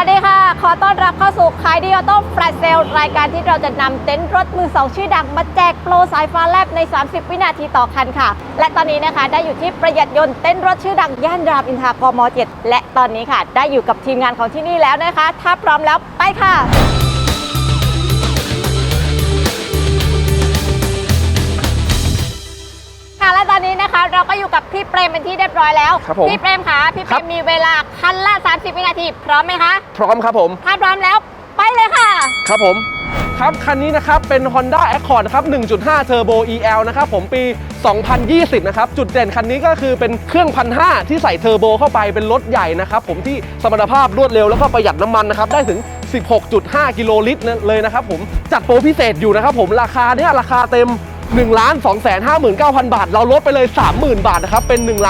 วัสดีค่ะ ขอต้อนรับเข้าสู่ขายดีออโต้แฟลชเซลรายการที่เราจะนำเต็นท์รถมือสองชื่อดัง มาแจกโปรสายฟ้าแลบใน 30 วินาทีต่อคันค่ะ และตอนนี้นะคะได้อยู่ที่ประหยัดยนต์เต็นท์รถชื่อดัง ย่านรามอินทรากม 7 และตอนนี้ค่ะ ได้อยู่กับทีมงานของที่นี่แล้วนะคะ ถ้าพร้อมแล้วไปค่ะ ค่ะและตอนนี้นะคะเราก็อยู่กับพี่เปรมเป็นที่เรียบร้อยแล้ว ครับผมพี่เปรมคะพี่เปครรับมมีเวลาคันละ 30 วินาที พร้อมไหมคะ พร้อมครับผม ถ้าพร้อมแล้วไปเลยค่ะ ครับผมครับ คันนี้นะครับเป็น Honda Accord นะครับ 1.5 Turbo EL นะครับผมปี 2020 นะครับ จุดเด่นคันนี้ก็คือเป็นเครื่องพันห้าที่ใส่เทอร์โบเข้าไปเป็นรถใหญ่นะครับผมที่สมรรถภาพรวดเร็วแล้วก็ประหยัดน้ำมันนะครับ ได้ถึง 16.5 กิโลลิตรเลยนะครับผมจัดโปรพิเศษอยู่นะครับผมราคาเนี่ยราคาเต็ม 1 2 5 9 0 0 0 บาท เราลดไปเลย 30,000 บาทนะครับ เป็น 1 2 2 0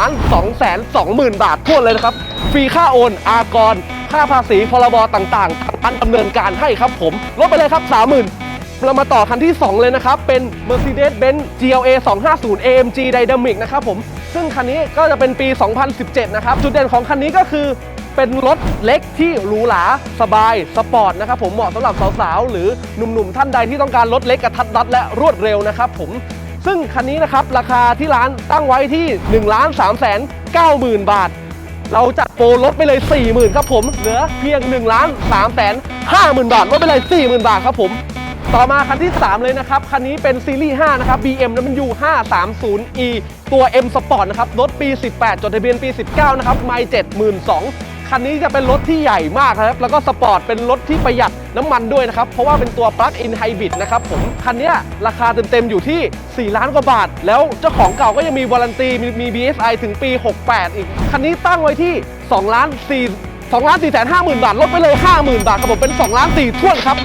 0 0 0 บาททั่วเลยนะครับ ฟรีค่าโอน อากร ค่าภาษี พรบต่างๆทางร้านดำเนินการให้ครับผม ลดไปเลยครับ 30,000 เรามาต่อคันที่ 2 เลยนะครับ เป็น Mercedes-Benz GLA 250 AMG Dynamic นะครับผม ซึ่งคันนี้ก็จะเป็นปี 2017 นะครับ จุดเด่นของคันนี้ก็คือ เป็นรถเล็กที่หรูหราสบายสปอร์ตนะครับผมเหมาะสำหรับสาวๆ หรือหนุ่มๆ ท่านใดที่ต้องการรถเล็กกระทัดรัดและรวดเร็วนะครับผมซึ่งคันนี้นะครับราคาที่ร้านตั้งไว้ที่ 1 3 9 0 0 0 0 บาท เราจัดโปรลดไปเลย 40,000ครับผมเหลือเพียง 1 3 5 0 0 0 บาทลดไปเลย 40,000 บาทครับผมต่อมาคันที่ 3 เลยนะครับ คันนี้เป็นซีรีส์ 5 นะครับ BMW 530e ตัว M Sport นะครับ รถปี 18 จดทะเบียนปี 19 นะครับ ไม่72,000 คันนี้จะเป็นรถที่ใหญ่มากนะครับ แล้วก็สปอร์ตเป็นรถที่ประหยัดน้ำมันด้วยนะครับ เพราะว่าเป็นตัว Plug-in Hybrid นะครับผม คันเนี้ยราคาเต็มๆอยู่ที่ 4 ล้านกว่าบาท แล้วเจ้าของเก่าก็ยังมีวารันตีมีมี BSI ถึงปี 68 อีก คันนี้ตั้งไว้ที่2ล้าน4 2ล้าน4แสน5หมื่นบาท ลดไปเลย 50,000 บาทครับผมเป็น2ล้าน4ท่วนครับ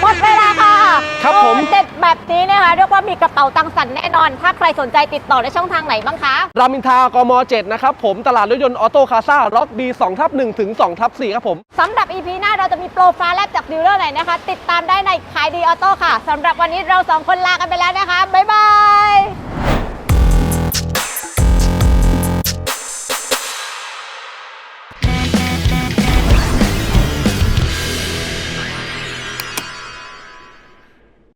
หมดเวลาค่ะ ครับผมโอ้เด็ด แบบนี้นะคะเรียกว่ามีกระเป๋าตังค์สั่นแน่นอน ถ้าใครสนใจติดต่อในช่องทางไหนบ้างคะ รามอินทรากม 7 นะครับ ผมตลาดรถยนต์ออโต้คาซ่าล็อก B 2ทับ1ถึง2ทับ4ครับผม สำหรับ EP หน้าเราจะมีโปรฟ้าแลบจากดีลเลอร์ไหนนะคะ ติดตามได้ในขายดีออโต้ค่ะสำหรับวันนี้เราสองคนลากันไปแล้วนะคะบ๊ายบาย